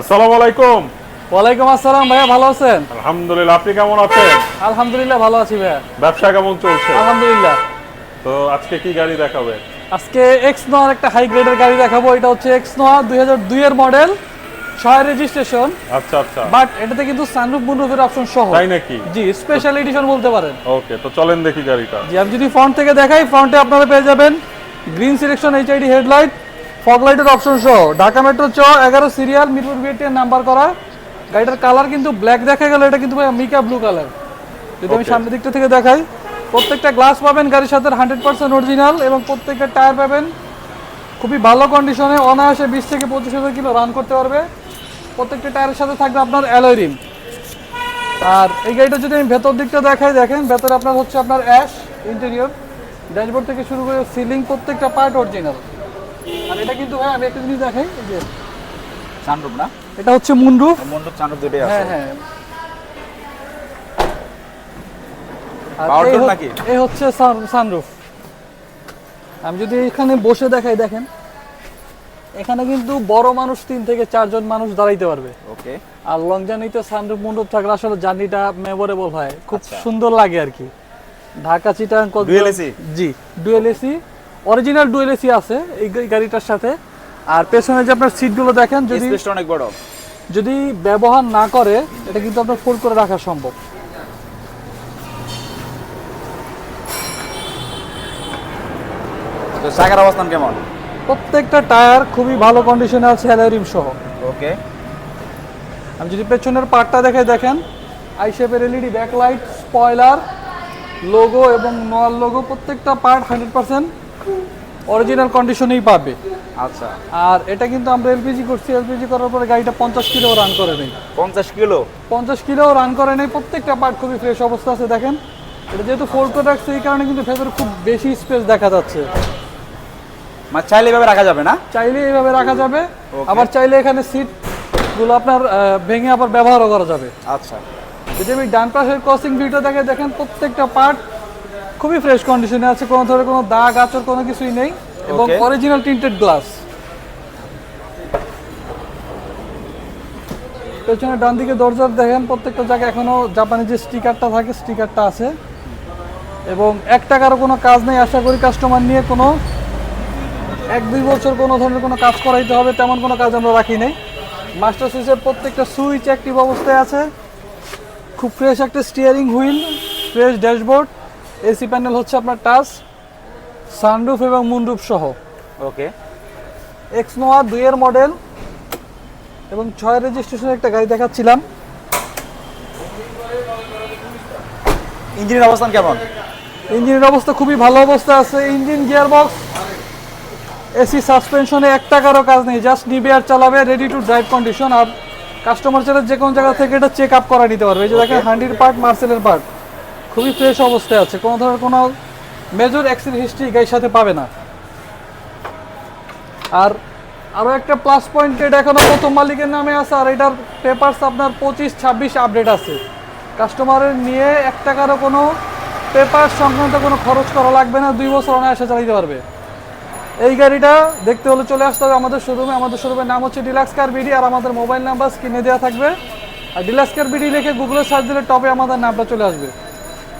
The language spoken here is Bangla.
আসসালামু আলাইকুম। ওয়ালাইকুম আসসালাম ভাইয়া ভালো আছেন? আলহামদুলিল্লাহ আপনি কেমন আছেন? আলহামদুলিল্লাহ ভালো আছি ভাইয়া। ব্যবসা কেমন চলছে? আলহামদুলিল্লাহ। তো আজকে কি গাড়ি দেখাবে? আজকে এক্স নোয়ার একটা হাই গ্রেডের গাড়ি দেখাবো এটা হচ্ছে এক্স নোয়া দুই হাজার দুইয়ের মডেল ছয় রেজিস্ট্রেশন আচ্ছা আচ্ছা। বাট এটাতে কিন্তু সানরুফ মুনরুফের অপশন সহ। তাই নাকি? জি স্পেশাল এডিশন বলতে পারেন। ওকে তো চলেন দেখি গাড়িটা। জি আমি যদি ফ্রন্ট থেকে দেখাই ফ্রন্টে আপনারা পেয়ে যাবেন green selection HID headlight fog লাইটের অপশন সহ ঢাকা মেট্রো চ এগারো সিরিয়াল মিরপুর বিএটির নাম্বার করা। গাড়িটার কালার কিন্তু ব্ল্যাক দেখা গেল এটা কিন্তু ভাই মিকা ব্লু কালার যদি আমি সামনের দিকটা থেকে দেখাই প্রত্যেকটা গ্লাস পাবেন গাড়ির সাথে হান্ড্রেড পার্সেন্ট অরিজিনাল এবং প্রত্যেকটা টায়ার পাবেন খুবই ভালো কন্ডিশনে অনায়াসে বিশ থেকে পঁচিশ হাজার কিলো রান করতে পারবে। প্রত্যেকটা টায়ারের সাথে থাকবে আপনার অ্যালয় রিম আর এই গাড়িটা যদি আমি ভেতর দিকটা দেখাই দেখেন ভেতরে আপনার হচ্ছে আপনার অ্যাশ ইন্টেরিয়র ড্যাশবোর্ড থেকে শুরু করে সিলিং প্রত্যেকটা পার্ট অরিজিনাল আর এটা কিন্তু ভাই আমি একটা জিনিস দেখাই এই যে সানরুফ না? এটা হচ্ছে মুনরুফ মন্ডপ সানরুফ দুটোই আছে। হ্যাঁ হ্যাঁ। এই হচ্ছে সানরুফ আমি যদি এখানে বসে দেখাই দেখেন। এখানে কিন্তু বড় মানুষ তিন থেকে চারজন মানুষ দাঁড়াইতে পারবে। ওকে। আর লং জার্নিতে সানরুফ মন্ডপ থাকলে আসলে জার্নিটা মেমোরেবল হয়। খুব আচ্ছা। সুন্দর লাগে আর কি। ঢাকা চিটাং? জি dual AC original dual AC আছে এই গাড়িটার সাথে। আর পেছনে যে আপনার সিটগুলো দেখেন যদি অনেক বড়। যদি ব্যবহার না করে এটা কিন্তু আপনার ফোল্ড করে রাখা সম্ভব। তো চাকার অবস্থান কেমন? প্রত্যেকটা টায়ার খুবই ভালো কন্ডিশনে আছে অ্যালোরিম সহ। ওকে। আমি যদি পেছনের পার্টটা দেখে দেখেন আই শেপের এলইডি ব্যাকলাইট স্পয়লার লোগো এবং নোয়াল লোগো প্রত্যেকটা পার্ট হান্ড্রেড পার্সেন্ট অরিজিনাল কন্ডিশনেই পাবে। আচ্ছা। আর এটা কিন্তু আমরা এলপিজি করছি এলপিজি করার পরে গাড়িটা পঞ্চাশ কিলো রান করে নেই। পঞ্চাশ কিলো? পঞ্চাশ কিলো রান করে নেই প্রত্যেকটা পার্ট খুবই ফ্রেশ অবস্থা আছে দেখেন। এটা যেহেতু করে রাখছে এই কারণে কিন্তু ভেতরে খুব বেশি স্পেস দেখা যাচ্ছে। মানে চাইলে এভাবে রাখা যাবে না? চাইলে এইভাবে রাখা যাবে আবার চাইলে এখানে সিটগুলো আপনার ভেঙে আবার ব্যবহারও করা যাবে। আচ্ছা। যদি আমি ডান পাশের ক্রসিং ভিউটা দেখে দেখেন প্রত্যেকটা পার্ট খুবই ফ্রেশ কন্ডিশনে আছে কোনো ধরনের কোনো দাগ আচর কোনো কিছুই নেই এবং অরিজিনাল টিন্টেড গ্লাস পেছনে ডান দিকে দরজার দেখেন প্রত্যেকটা জায়গায় এখনও জাপানি যে স্টিকারটা থাকে স্টিকারটা আছে। এবং এক টাকারও কোনো কাজ নেই আশা করি কাস্টমার নিয়ে কোনো এক দুই বছর কোনো ধরনের কোনো কাজ করাইতে হবে তেমন কোনো কাজ আমরা রাখি নাই। মাস্টার সুইচের প্রত্যেকটা সুইচ অ্যাক্টিভ অবস্থায় আছে। খুব ফ্রেশ একটা steering wheel fresh dashboard AC panel হচ্ছে আপনার টাচ সানরুফ এবং মুনরুফ সহ। ওকে। এক্স নোয়া দুইয়ের মডেল এবং ছয় রেজিস্ট্রেশনের একটা গাড়ি দেখাচ্ছিলাম। ইঞ্জিনের অবস্থান কেমন? ইঞ্জিনের অবস্থা খুবই ভালো অবস্থা আছে। ইঞ্জিন গিয়ার বক্স এসি সাসপেনশনে এক টাকারও কাজ নেই। জাস্ট নিবে আর চালাবে রেডি টু ড্রাইভ কন্ডিশন আর কাস্টমার চাইলে যে কোনো জায়গা থেকে এটা চেক আপ করা নিতে পারবে। এই যে দেখেন হান্ডির পার্ট মার্সেলের পার্ট খুবই ফ্রেশ অবস্থায় আছে। কোনো ধরনের কোনো মেজর অ্যাক্সিডেন্ট হিস্ট্রি গাড়ির সাথে পাবে না। আর আরও একটা প্লাস পয়েন্ট এটা এখনও প্রথম মালিকের নামে আছে, আর এটার পেপারস আপনার পঁচিশ, ছাব্বিশ আপডেট আছে। কাস্টমারের নিয়ে এক টাকারও কোনো পেপার সংক্রান্ত কোনো খরচ করা লাগবে না, দুই বছর অনায়াসে চালাতে পারবে। এই গাড়িটা দেখতে হলে চলে আসতে হবে আমাদের শোরুমে আমাদের শোরুমের নাম হচ্ছে ডিলাক্স কার বিডি আর আমাদের মোবাইল নাম্বার স্ক্রিনে দেওয়া থাকবে। আর ডিলাক্স কার বিডি লিখে গুগলে সার্চ দিলে টপে আমাদের নামটা চলে আসবে।